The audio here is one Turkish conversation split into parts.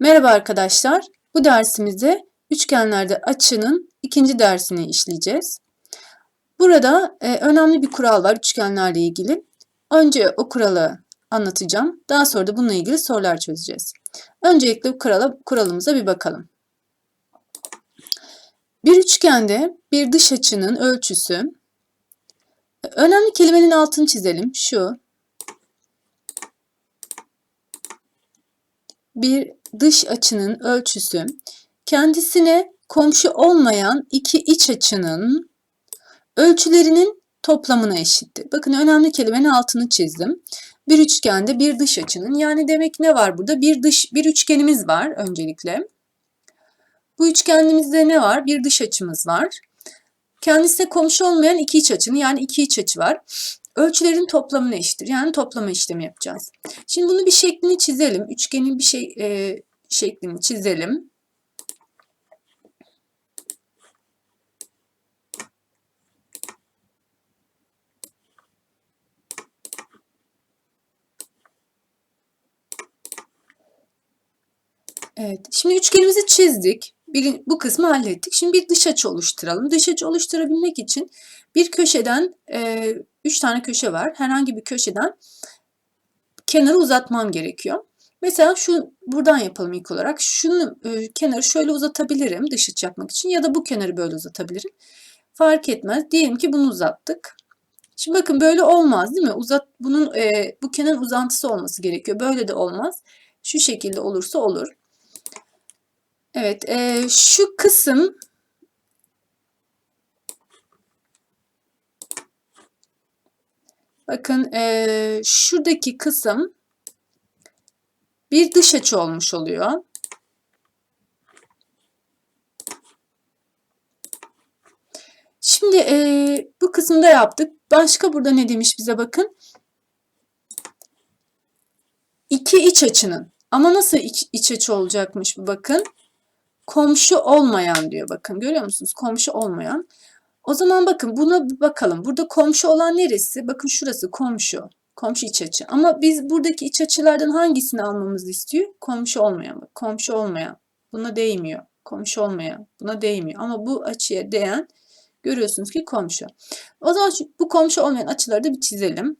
Merhaba arkadaşlar. Bu dersimizde üçgenlerde açının ikinci dersini işleyeceğiz. Burada e, önemli bir kural var üçgenlerle ilgili. Önce o kuralı anlatacağım. Daha sonra da bununla ilgili sorular çözeceğiz. Öncelikle kurala, kuralımıza bir bakalım. Bir üçgende bir dış açının ölçüsü, önemli kelimenin altını çizelim. Şu, bir dış açının ölçüsü kendisine komşu olmayan iki iç açının ölçülerinin toplamına eşittir. Bakın önemli kelimenin altını çizdim. Bir üçgende bir dış açının yani demek ne var burada? Bir dış bir üçgenimiz var öncelikle. Bu üçgenimizde ne var? Bir dış açımız var. Kendisine komşu olmayan iki iç açının yani iki iç açı var ölçülerin toplamına eşittir. Yani toplama işlemi yapacağız. Şimdi bunu bir şeklini çizelim. Üçgenin bir şey e, şeklini çizelim. Evet. Şimdi üçgenimizi çizdik. Bir, bu kısmı hallettik. Şimdi bir dış açı oluşturalım. Dış açı oluşturabilmek için bir köşeden e, üç tane köşe var. Herhangi bir köşeden kenarı uzatmam gerekiyor. Mesela şu buradan yapalım ilk olarak. Şunu e, kenarı şöyle uzatabilirim dış açı yapmak için ya da bu kenarı böyle uzatabilirim. Fark etmez. Diyelim ki bunu uzattık. Şimdi bakın böyle olmaz değil mi? Uzat bunun e, bu kenar uzantısı olması gerekiyor. Böyle de olmaz. Şu şekilde olursa olur. Evet, e, şu kısım bakın e, şuradaki kısım bir dış açı olmuş oluyor. Şimdi e, bu kısımda yaptık. Başka burada ne demiş bize bakın. İki iç açının. Ama nasıl iç, iç açı olacakmış bu bakın komşu olmayan diyor bakın görüyor musunuz? Komşu olmayan. O zaman bakın buna bir bakalım. Burada komşu olan neresi? Bakın şurası komşu. Komşu iç açı. Ama biz buradaki iç açılardan hangisini almamızı istiyor? Komşu olmayan. Komşu olmayan. Buna değmiyor. Komşu olmayan. Buna değmiyor. Ama bu açıya değen görüyorsunuz ki komşu. O zaman bu komşu olmayan açıları da bir çizelim.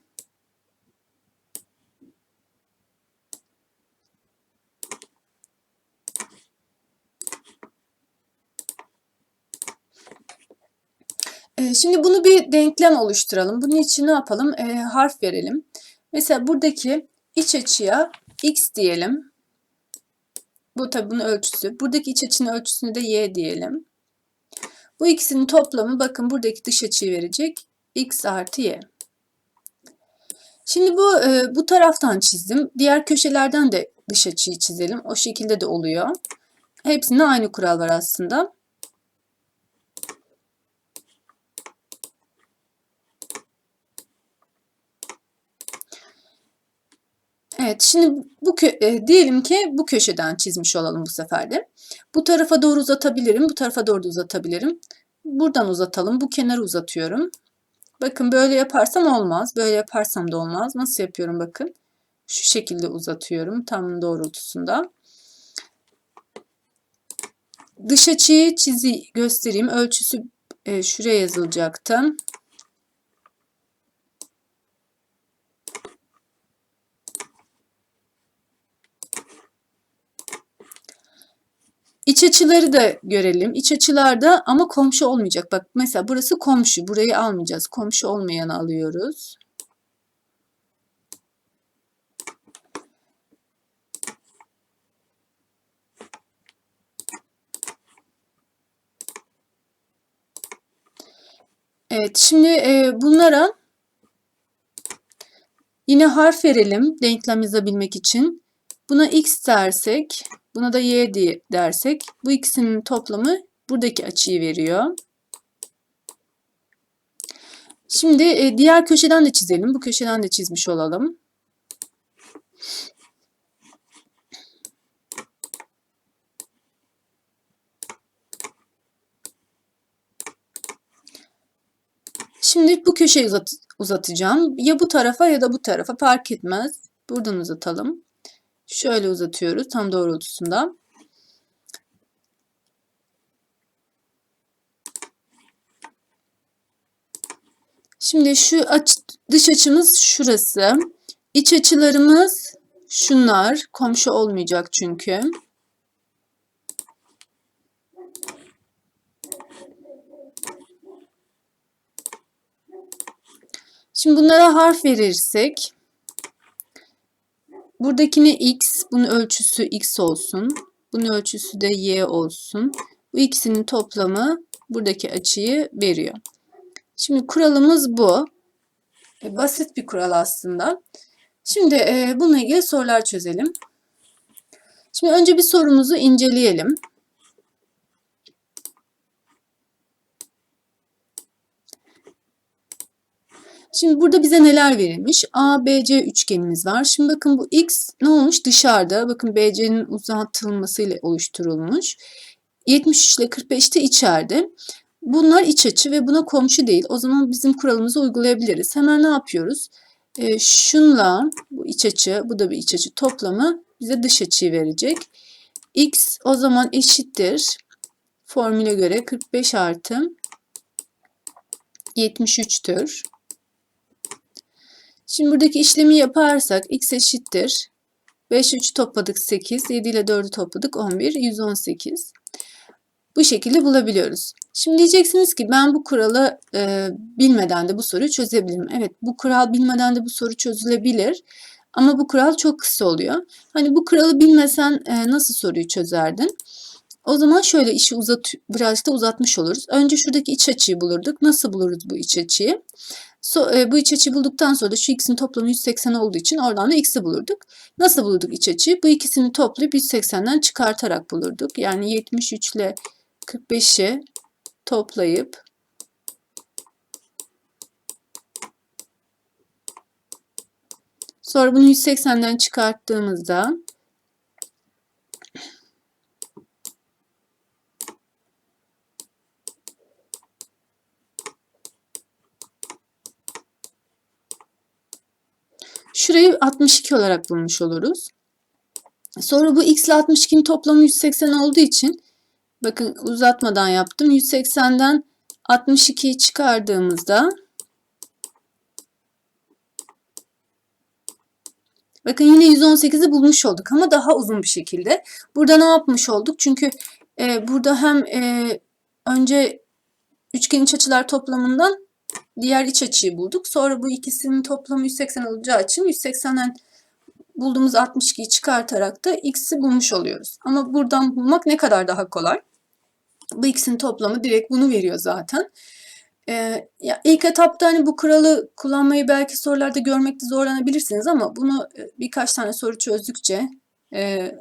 Şimdi bunu bir denklem oluşturalım. Bunun için ne yapalım? E, harf verelim. Mesela buradaki iç açıya x diyelim. Bu tabi bunun ölçüsü. Buradaki iç açının ölçüsünü de y diyelim. Bu ikisinin toplamı bakın buradaki dış açıyı verecek. x artı y. Şimdi bu e, bu taraftan çizdim. Diğer köşelerden de dış açıyı çizelim. O şekilde de oluyor. Hepsinde aynı kural var aslında. Evet, şimdi bu e, diyelim ki bu köşeden çizmiş olalım bu sefer de. Bu tarafa doğru uzatabilirim, bu tarafa doğru uzatabilirim. Buradan uzatalım, bu kenarı uzatıyorum. Bakın böyle yaparsam olmaz, böyle yaparsam da olmaz. Nasıl yapıyorum bakın. Şu şekilde uzatıyorum tam doğrultusunda. Dış açıyı çizi göstereyim. Ölçüsü e, şuraya yazılacaktı. İç açıları da görelim. İç açılarda ama komşu olmayacak. Bak mesela burası komşu. Burayı almayacağız. Komşu olmayanı alıyoruz. Evet şimdi e, bunlara yine harf verelim denklem yazabilmek için. Buna x dersek Buna da y diye dersek bu ikisinin toplamı buradaki açıyı veriyor. Şimdi e, diğer köşeden de çizelim. Bu köşeden de çizmiş olalım. Şimdi bu köşeyi uzat uzatacağım. Ya bu tarafa ya da bu tarafa fark etmez. Buradan uzatalım. Şöyle uzatıyoruz tam doğrultusunda. Şimdi şu aç, dış açımız şurası. İç açılarımız şunlar. Komşu olmayacak çünkü. Şimdi bunlara harf verirsek buradakine x, bunun ölçüsü x olsun. Bunun ölçüsü de y olsun. Bu ikisinin toplamı buradaki açıyı veriyor. Şimdi kuralımız bu. E, basit bir kural aslında. Şimdi e, bununla ilgili sorular çözelim. Şimdi önce bir sorumuzu inceleyelim. Şimdi burada bize neler verilmiş? A, B, C üçgenimiz var. Şimdi bakın bu X ne olmuş? Dışarıda. Bakın BC'nin uzatılmasıyla oluşturulmuş. 73 ile 45 de içeride. Bunlar iç açı ve buna komşu değil. O zaman bizim kuralımızı uygulayabiliriz. Hemen ne yapıyoruz? E, şunla bu iç açı, bu da bir iç açı toplamı bize dış açıyı verecek. X o zaman eşittir. Formüle göre 45 artı 73'tür. Şimdi buradaki işlemi yaparsak x eşittir. 5 3 topladık 8, 7 ile 4'ü topladık 11, 118. Bu şekilde bulabiliyoruz. Şimdi diyeceksiniz ki ben bu kuralı e, bilmeden de bu soruyu çözebilirim. Evet bu kural bilmeden de bu soru çözülebilir. Ama bu kural çok kısa oluyor. Hani bu kuralı bilmesen e, nasıl soruyu çözerdin? O zaman şöyle işi uzat, birazcık da uzatmış oluruz. Önce şuradaki iç açıyı bulurduk. Nasıl buluruz bu iç açıyı? So, e, bu iç açıyı bulduktan sonra da şu ikisinin toplamı 180 olduğu için oradan da x'i bulurduk. Nasıl bulurduk iç açıyı? Bu ikisini toplayıp 180'den çıkartarak bulurduk. Yani 73 ile 45'i toplayıp sonra bunu 180'den çıkarttığımızda Şurayı 62 olarak bulmuş oluruz. Sonra bu x ile 62'nin toplamı 180 olduğu için bakın uzatmadan yaptım. 180'den 62'yi çıkardığımızda bakın yine 118'i bulmuş olduk ama daha uzun bir şekilde. Burada ne yapmış olduk? Çünkü e, burada hem e, önce üçgen iç açılar toplamından diğer iç açıyı bulduk. Sonra bu ikisinin toplamı 180 olacağı için 180'den bulduğumuz 62'yi çıkartarak da x'i bulmuş oluyoruz. Ama buradan bulmak ne kadar daha kolay. Bu ikisinin toplamı direkt bunu veriyor zaten. Ee, ya ilk etapta hani bu kuralı kullanmayı belki sorularda görmekte zorlanabilirsiniz ama bunu e, birkaç tane soru çözdükçe e,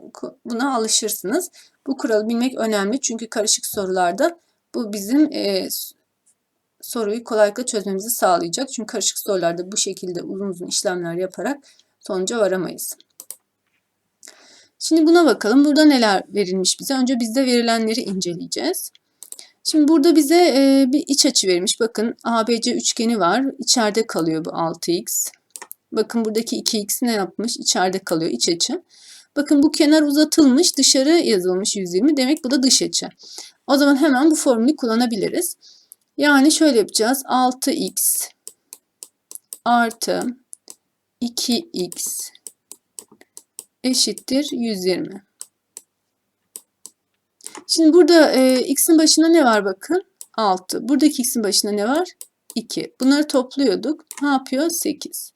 buna alışırsınız. Bu kuralı bilmek önemli çünkü karışık sorularda bu bizim e, soruyu kolaylıkla çözmemizi sağlayacak. Çünkü karışık sorularda bu şekilde uzun uzun işlemler yaparak sonuca varamayız. Şimdi buna bakalım. Burada neler verilmiş bize? Önce bizde verilenleri inceleyeceğiz. Şimdi burada bize e, bir iç açı verilmiş. Bakın ABC üçgeni var. İçeride kalıyor bu 6x. Bakın buradaki 2x ne yapmış? İçeride kalıyor iç açı. Bakın bu kenar uzatılmış, dışarı yazılmış 120. Demek bu da dış açı. O zaman hemen bu formülü kullanabiliriz. Yani şöyle yapacağız. 6x artı 2x eşittir 120. Şimdi burada e, x'in başına ne var bakın? 6. Buradaki x'in başına ne var? 2. Bunları topluyorduk. Ne yapıyor? 8.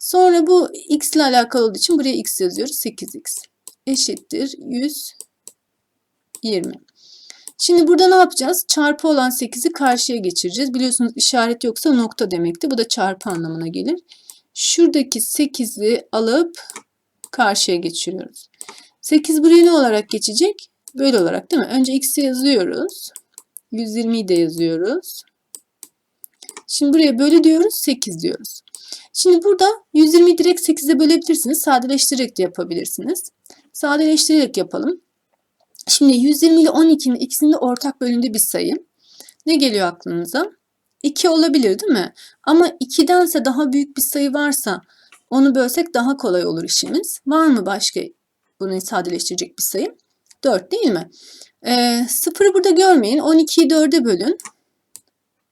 Sonra bu x ile alakalı olduğu için buraya x yazıyoruz. 8x eşittir 120. Şimdi burada ne yapacağız? Çarpı olan 8'i karşıya geçireceğiz. Biliyorsunuz işaret yoksa nokta demekti. Bu da çarpı anlamına gelir. Şuradaki 8'i alıp karşıya geçiriyoruz. 8 buraya ne olarak geçecek? Böyle olarak değil mi? Önce x'i yazıyoruz. 120'yi de yazıyoruz. Şimdi buraya böyle diyoruz. 8 diyoruz. Şimdi burada 120'yi direkt 8'e bölebilirsiniz. Sadeleştirerek de yapabilirsiniz. Sadeleştirerek yapalım. Şimdi 120 ile 12'nin ikisinin de ortak bölündüğü bir sayı. Ne geliyor aklınıza? 2 olabilir değil mi? Ama 2'dense daha büyük bir sayı varsa Onu bölsek daha kolay olur işimiz. Var mı başka bunu sadeleştirecek bir sayı? 4 değil mi? Ee, sıfırı burada görmeyin. 12'yi 4'e bölün.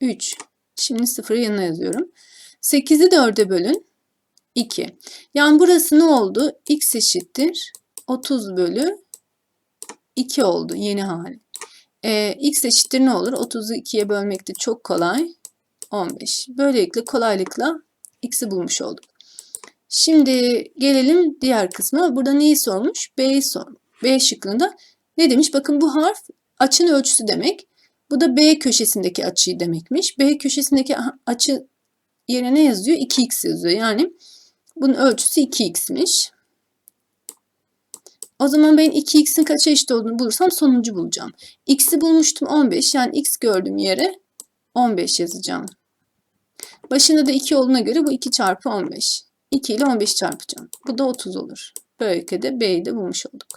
3. Şimdi sıfırı yanına yazıyorum. 8'i 4'e bölün. 2. Yani burası ne oldu? X eşittir 30 bölü 2 oldu yeni hali. Ee, x eşittir ne olur? 30'u 2'ye bölmek de çok kolay. 15. Böylelikle kolaylıkla x'i bulmuş olduk. Şimdi gelelim diğer kısma. Burada neyi sormuş? B'yi sor. B şıkkında ne demiş? Bakın bu harf açının ölçüsü demek. Bu da B köşesindeki açıyı demekmiş. B köşesindeki açı yerine ne yazıyor? 2x yazıyor. Yani bunun ölçüsü 2x'miş. O zaman ben 2x'in kaça eşit olduğunu bulursam sonucu bulacağım. x'i bulmuştum 15. Yani x gördüğüm yere 15 yazacağım. Başında da 2 olduğuna göre bu 2 çarpı 15. 2 ile 15 çarpacağım. Bu da 30 olur. Böylelikle de B'yi de bulmuş olduk.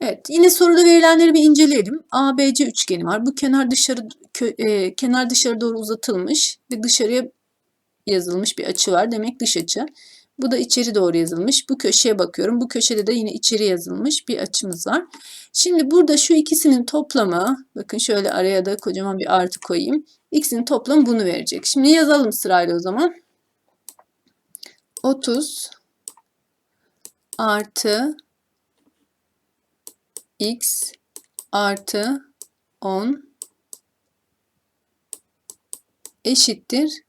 Evet, yine soruda verilenleri bir inceleyelim. ABC üçgeni var. Bu kenar dışarı kö, e, kenar dışarı doğru uzatılmış ve dışarıya yazılmış bir açı var. Demek dış açı. Bu da içeri doğru yazılmış. Bu köşeye bakıyorum. Bu köşede de yine içeri yazılmış bir açımız var. Şimdi burada şu ikisinin toplamı, bakın şöyle araya da kocaman bir artı koyayım. X'in toplamı bunu verecek. Şimdi yazalım sırayla o zaman. 30 artı x artı 10 eşittir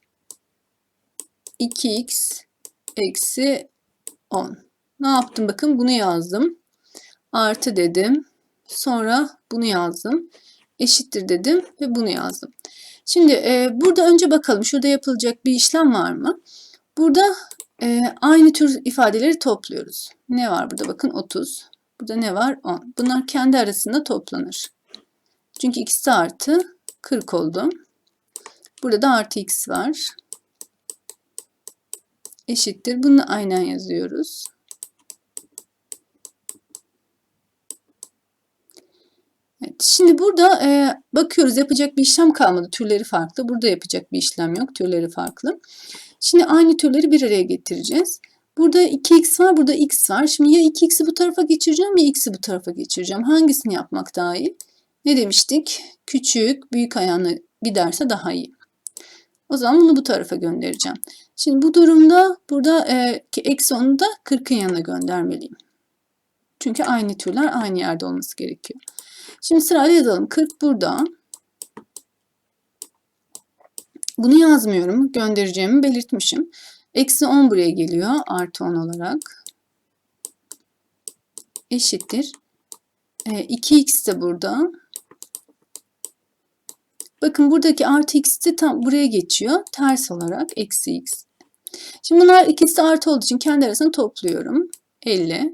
2x eksi 10. Ne yaptım bakın bunu yazdım. Artı dedim. Sonra bunu yazdım. Eşittir dedim ve bunu yazdım. Şimdi e, burada önce bakalım şurada yapılacak bir işlem var mı? Burada e, aynı tür ifadeleri topluyoruz. Ne var burada bakın 30. Burada ne var 10. Bunlar kendi arasında toplanır. Çünkü ikisi artı 40 oldu. Burada da artı x var eşittir. Bunu aynen yazıyoruz. Evet, şimdi burada e, bakıyoruz yapacak bir işlem kalmadı. Türleri farklı. Burada yapacak bir işlem yok. Türleri farklı. Şimdi aynı türleri bir araya getireceğiz. Burada 2x var, burada x var. Şimdi ya 2x'i bu tarafa geçireceğim ya x'i bu tarafa geçireceğim. Hangisini yapmak daha iyi? Ne demiştik? Küçük, büyük ayağına giderse daha iyi. O zaman bunu bu tarafa göndereceğim. Şimdi bu durumda burada e, eksi 10'u da 40'ın yanına göndermeliyim. Çünkü aynı türler aynı yerde olması gerekiyor. Şimdi sırayla yazalım. 40 burada. Bunu yazmıyorum. Göndereceğimi belirtmişim. Eksi 10 buraya geliyor. Artı 10 olarak. Eşittir. E, 2x de burada. Bakın buradaki artı x de tam buraya geçiyor. Ters olarak eksi x. Şimdi bunlar ikisi artı olduğu için kendi arasını topluyorum. 50.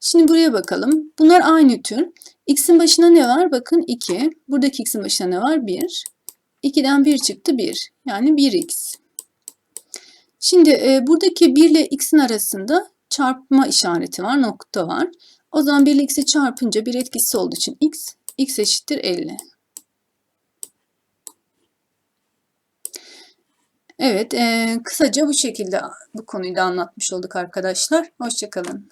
Şimdi buraya bakalım. Bunlar aynı tür. X'in başına ne var? Bakın 2. Buradaki x'in başına ne var? 1. 2'den 1 çıktı 1. Yani 1x. Şimdi e, buradaki 1 ile x'in arasında çarpma işareti var. Nokta var. O zaman 1 ile x'i çarpınca bir etkisi olduğu için x, x eşittir 50. Evet, e, kısaca bu şekilde bu konuyu da anlatmış olduk arkadaşlar. Hoşçakalın.